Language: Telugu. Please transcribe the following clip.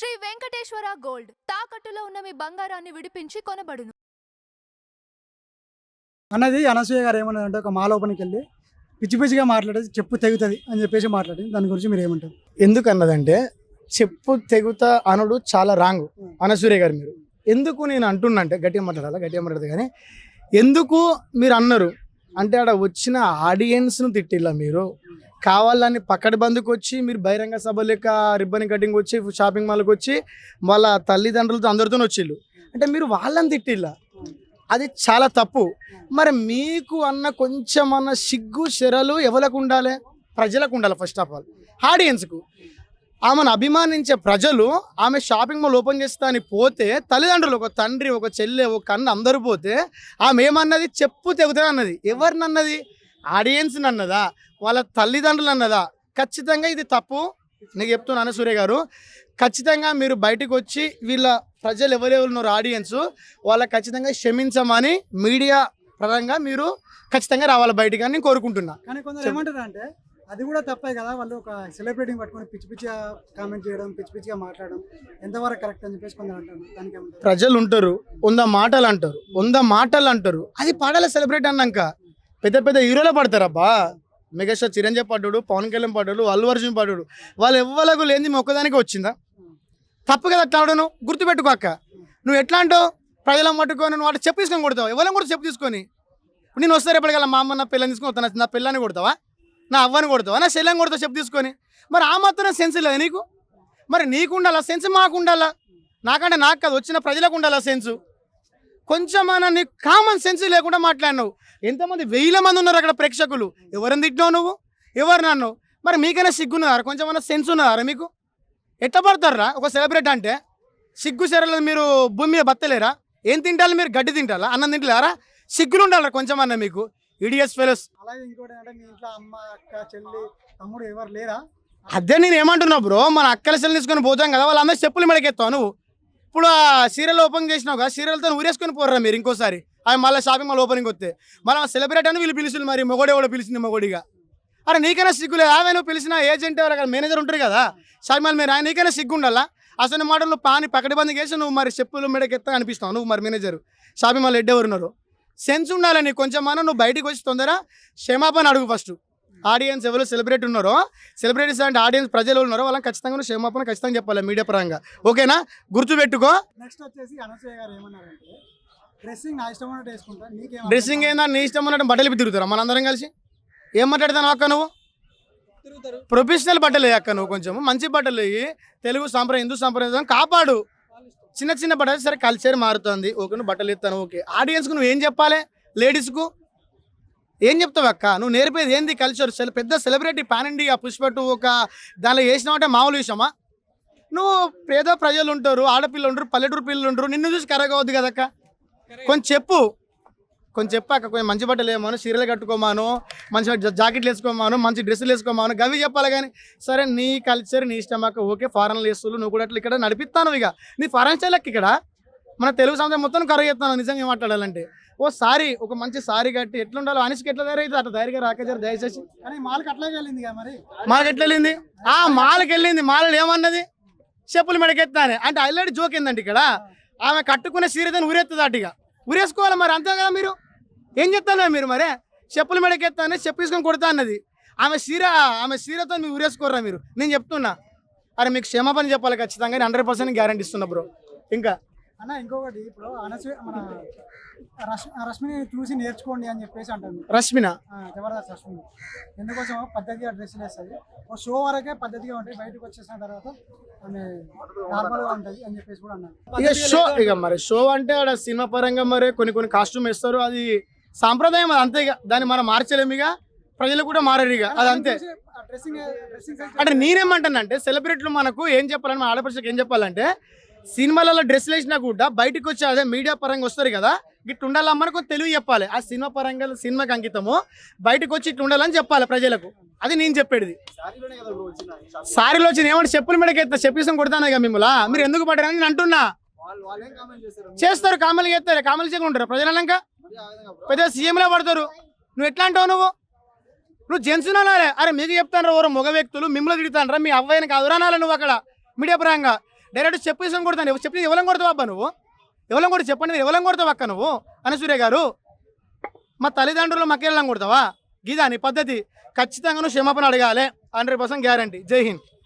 శ్రీ వెంకటేశ్వర గోల్డ్. తాకట్టులో ఉన్న మీ బంగారాన్ని విడిపించి కొనబడును. అన్నది అనసూయ గారు ఏమన్నదంటే ఒక మాలోపనికి వెళ్ళి పిచ్చి పిచ్చిగా మాట్లాడేది చెప్పు తెగుతుంది అని చెప్పేసి మాట్లాడి దాని గురించి మీరు ఏమంటారు? ఎందుకు అన్నదంటే చెప్పు తెగుత అనుడు చాలా రాంగ్ అనసూర్య గారు మీరు. ఎందుకు నేను అంటున్నా అంటే గట్టిగా మాట్లాడాలా గట్టిగా మాట్లాడదు కానీ ఎందుకు మీరు అన్నారు? అంటే ఆడ వచ్చిన ఆడియన్స్ను తిట్టిల్లా మీరు? కావాలని పక్కడి బంధుకు వచ్చి మీరు బహిరంగ సభ లెక్క రిబ్బన్ కటింగ్ వచ్చి షాపింగ్ మాల్కి వచ్చి వాళ్ళ తల్లిదండ్రులతో అందరితో వచ్చిళ్ళు. అంటే మీరు వాళ్ళని తిట్టిల్లా? అది చాలా తప్పు. మరి మీకు అన్న కొంచెం అన్న సిగ్గు శరలు ఎవరికి ఉండాలి? ప్రజలకు ఉండాలి ఫస్ట్ ఆఫ్ ఆల్ ఆడియన్స్కు ఆమెను అభిమానించే ప్రజలు ఆమె షాపింగ్ మాల్ ఓపెన్ చేస్తాని పోతే తల్లిదండ్రులు ఒక తండ్రి ఒక చెల్లె ఒక అన్న అందరూ పోతే ఆమె ఏమన్నది? చెప్పు తెగుతుంది అన్నది ఎవరినన్నది? అన్నది ఆడియన్స్ అన్నదా వాళ్ళ తల్లిదండ్రులు అన్నదా? ఖచ్చితంగా ఇది తప్పు. నీకు చెప్తున్నాను సూర్య గారు. ఖచ్చితంగా మీరు బయటకు వచ్చి వీళ్ళ ప్రజలు ఎవరెవరు ఉన్నారు ఆడియన్స్ వాళ్ళకి ఖచ్చితంగా క్షమించమని మీడియా పరంగా మీరు ఖచ్చితంగా రావాలి బయటికి అని నేను కోరుకుంటున్నా. కానీ కొందరు. ఏమంటారు అంటే అది కూడా తప్పే కదా వాళ్ళు ఒక సెలబ్రిటీని పట్టుకొని పిచ్చి పిచ్చిగా కామెంట్ చేయడం పిచ్చి పిచ్చిగా మాట్లాడడం ఎంతవరకు కరెక్ట్ అని చెప్పేసి కొందరు అంటారు. దానికి ప్రజలు ఉంటారు వంద మాటలు అంటారు వంద మాటలు అంటారు. అది పాడాలి సెలబ్రేట్ అన్నాక. పెద్ద పెద్ద హీరోలే పడతారబ్బా. మెగాస్టార్ చిరంజీవి పడ్డాడు పవన్ కళ్యాణ్ పడ్డాడు అల్లు అర్జున్ పడ్డాడు. వాళ్ళు ఎవ్వలకు లేని మీ ఒక్కదానికి వచ్చిందా? తప్పు కదా అట్లా అవడను గుర్తుపెట్టుకో అక్క. నువ్వు ఎట్లా అంటావు? ప్రజలను పట్టుకొని నువ్వు వాటి చెప్పు తీసుకొని కొడతావు. ఎవరైనా కూడా చెప్పు తీసుకొని. నేను వస్తే ఎప్పటికల్లా మా అమ్మ నా పిల్లని తీసుకొని వస్తాను. నా పిల్లని కొడతావా? నా అవ్వని కొడతావా? నా శల్యం కొడతావు చెప్పు తీసుకొని. మరి ఆ మాత్రం సెన్స్ లేదు నీకు? మరి నీకు ఉండాలా? సెన్స్ మాకు ఉండాలా? నాకంటే నాకు కాదు వచ్చిన ప్రజలకు ఉండాలా సెన్సు కొంచెమైనా నీకు కామన్ సెన్స్ లేకుండా మాట్లాడినావు. ఎంతమంది వేల మంది ఉన్నారు అక్కడ ప్రేక్షకులు? ఎవరిని తిట్టినావు నువ్వు? ఎవరు నన్ను మరి మీకైనా సిగ్గున్నారా కొంచెమైనా సెన్స్ ఉన్నారా మీకు? ఎట్లా పడతారా ఒక సెలబ్రిటీ అంటే సిగ్గు సెరలు మీరు భూమి మీద బత్తలేరా? ఏం తింటారు మీరు? గడ్డి తింటారా? అన్నం తింటలేరా? సిగ్గులు ఉండాలి కొంచెమన్నా మీకు. ఇడియస్ ఫెలోస్ అలాగే ఇంకోటి అంటే మీ ఇంట్లో అమ్మ అక్క చెల్లి తమ్ముడు ఎవరు లేరా? అదే నేను ఏమంటున్నా బ్రో మన అక్కల సెల్ తీసుకొని పోతాం కదా వాళ్ళందరూ చెప్పులు మెడకెత్తావు నువ్వు. ఇప్పుడు ఆ సీరియల్ ఓపెన్ చేసినావు కదా సీరియల్తో ఊరేసుకొని పోర్రా మీరు ఇంకోసారి. అవి మళ్ళీ షాపింగ్ మాల్ ఓపెనింగ్ వస్తే మళ్ళీ సెలబ్రేట్ అని వీళ్ళు పిలిచింది మరి మొగోడే కూడా పిలిచింది మొగోడిగా. అరే నీకైనా సిగ్గులే ఆమె నువ్వు పిలిచిన ఏజెంట్ ఎవరు? మేనేజర్ ఉంటారు కదా. షాపింగ్ మాల్ మీరు ఆయన నీకైనా సిగ్గు ఉండాలా? అసలు మాట నువ్వు పాని పక్కడి బంద్ చేసి నువ్వు మరి చెప్పులు మెడకెత్తా అనిపిస్తావు నువ్వు మరి మేనేజర్ షాపింగ్ మాల్ ఎడ్డెవరున్నారు సెన్స్ ఉండాలని కొంచెం మనం నువ్వు బయటికి వచ్చి తొందర క్షమాపణ అడుగు ఫస్ట్ ఆడియన్స్ ఎవరు సెలబ్రేట్ ఉన్నారో సెలబ్రిటీస్ అంటే ఆడియన్స్ ప్రజలు ఎవరు ఉన్నారో వాళ్ళకి ఖచ్చితంగా క్షమాపణ ఖచ్చితంగా చెప్పాలి మీడియా పరంగా. ఓకేనా? గుర్తుపెట్టుకో. నెక్స్ట్ వచ్చేసి అనసూయ గారు ఏమన్నారంటే డ్రెస్సింగ్ నా ఇష్టం ఉన్నట్టు వేసుకుంటా నీకేం డ్రెస్సింగ్ ఏందా? నీ ఇష్టం ఉన్నట్టు బట్టలు తిరుగుతారా? మనందరం కలిసి? ఏం మాట్లాడతాను అక్క నువ్వు? ప్రొఫెషనల్ బట్టలు అక్క నువ్వు కొంచెం. మంచి బట్టలు తెలుగు సాంప్రదాయం హిందూ సాంప్రదాయం కాపాడు. చిన్న చిన్న బట్టలు సరే కల్చర్ మారుతుంది. ఓకే నువ్వు బట్టలు ఇస్తాను ఓకే. ఆడియన్స్కి నువ్వు ఏం చెప్పాలి? లేడీస్కు ఏం చెప్తావు అక్క? నువ్వు నేర్పేది ఏంది కల్చర్ సెల పెద్ద సెలబ్రిటీ పాన్ ఇండియా పుష్పట్టు ఒక దానిలో వేసినావంటే మామూలు విషయమా? నువ్వు పేద ప్రజలు ఉంటారు ఆడపిల్లలు ఉంటారు పల్లెటూరు పిల్లలు ఉంటారు నిన్ను చూసి కరగవద్దు కదక్క కొంచెం చెప్పు. కొంచెం చెప్పాక కొంచెం మంచి బట్టలు వేయమాను చీరలు కట్టుకోమాను మంచి జా- జాకెట్లు వేసుకోమాను మంచి డ్రెస్సులు వేసుకోమాను గవి చెప్పాలి కానీ సరే నీ కల్చర్ నీ ఇష్టం అక్క ఓకే ఫారెన్ వేస్తులు నువ్వు కూడా అట్లా ఇక్కడ నడిపిస్తాను ఇక. నీ ఫారెన్ స్టైల్ ఇక్కడ? మన తెలుగు సమాజం మొత్తం కరువు చేస్తాను నిజంగా మాట్లాడాలంటే. ఓ సారీ ఒక మంచి సారీ కట్టి ఎట్లుండాలో అనిసికి ఎట్లా తయారైతే అట్లా తయారుగా రాకేశారు దయచేసి. కానీ మాల్కి అట్లాగే వెళ్ళింది మరి? మాలకు ఎట్లా వెళ్ళింది? ఆ మాలకు వెళ్ళింది. మాలలు ఏమన్నది? చెప్పులు మెడకెత్తానే అంటే ఆల్రెడీ జోక్ ఏందండి ఇక్కడ? ఆమె కట్టుకునే సీరియదని ఊరెత్తుంది అటుగా ఊరేసుకోవాలి మరి అంతే కదా మీరు? ఏం చెప్తాను మీరు మరే? చెప్పులు మెడకెత్తానే చెప్పు తీసుకొని కొడతా అన్నది. ఆమె సీర ఆమె సీరతో మీరు ఊరేసుకోర్రా మీరు? నేను చెప్తున్నా. అరే మీకు క్షమాపణ చెప్పాలి ఖచ్చితంగా. హండ్రెడ్ పర్సెంట్ గ్యారంటీ ఇస్తున్నా బ్రో. ఇంకా అన్న ఇంకొకటి ఇప్పుడు అనసూయ మన రష్- రష్మిని చూసి నేర్చుకోండి అని చెప్పేసి అంటుంది. రష్మిన? జబర్దస్త్ రష్మిని. ఎందుకోసం పద్ధతిగా డ్రెస్సులు వేస్తుంది ఒక షో వరకే పద్ధతిగా ఉంటాయి బయటకు వచ్చేసిన తర్వాత ఆమె నార్మల్గా ఉంటుంది అని చెప్పేసి కూడా అన్నారు. ఇక షో ఇక మరి షో అంటే ఆడ సినిమా పరంగా మరి కొన్ని కొన్ని కాస్ట్యూమ్ వేస్తారు అది సాంప్రదాయం అది అంతే ఇక. దాన్ని మనం మార్చలేము ఇక. ప్రజలు కూడా మారరు ఇక. అది అంతే. అంటే నేనేమంటానంటే సెలబ్రిటీలు మనకు ఏం చెప్పాలని మన ఏం చెప్పాలంటే సినిమాలలో డ్రెస్సులు వేసినా కూడా బయటకు వచ్చి అదే మీడియా పరంగా వస్తారు కదా ఇట్లా ఉండాలమ్మని కొంచెం తెలివి చెప్పాలి. ఆ సినిమా పరంగా సినిమాకి అంకితము బయటకు వచ్చి ఇట్లా ఉండాలని చెప్పాలి ప్రజలకు. అది నేను చెప్పేది. సారీలో వచ్చిన ఏమంటే చెప్పులు మెడకెత్తా చెప్పేసి కొడతాను ఇక మిమ్మల్ని. మీరు ఎందుకు పడ్డారని నేను అంటున్నా. చేస్తారు కామెలు చేస్తారు కామెలు చేయకుండా ప్రజలు అన్నాక పెద్ద సీఎంలో పడతారు. నువ్వు ఎట్లా అంటావు నువ్వు? నువ్వు జెంట్స్ అనాలే అరే మీకు చెప్తాను ఎవరు మగ వ్యక్తులు మిమ్మల్ని తిడతానరా? మీ అవ్వయ్యని కాదు అనాలి నువ్వు అక్కడ. మీడియా పరంగా. డైరెక్ట్ చెప్పు కూడా కొడతాను. చెప్పి ఎవరం కొడతావు అబ్బా నువ్వు. ఎవరం కూడా చెప్పండి మీరు ఎవరం కొడతావు అక్క నువ్వు. అనసూర్య గారు మా తల్లిదండ్రులు మక్కెళ్ళం కొడతావా? గీదా నీ పద్ధతి. ఖచ్చితంగా నువ్వు క్షమాపణ అడగాలి. Hundred percent guarantee. జై హింద్.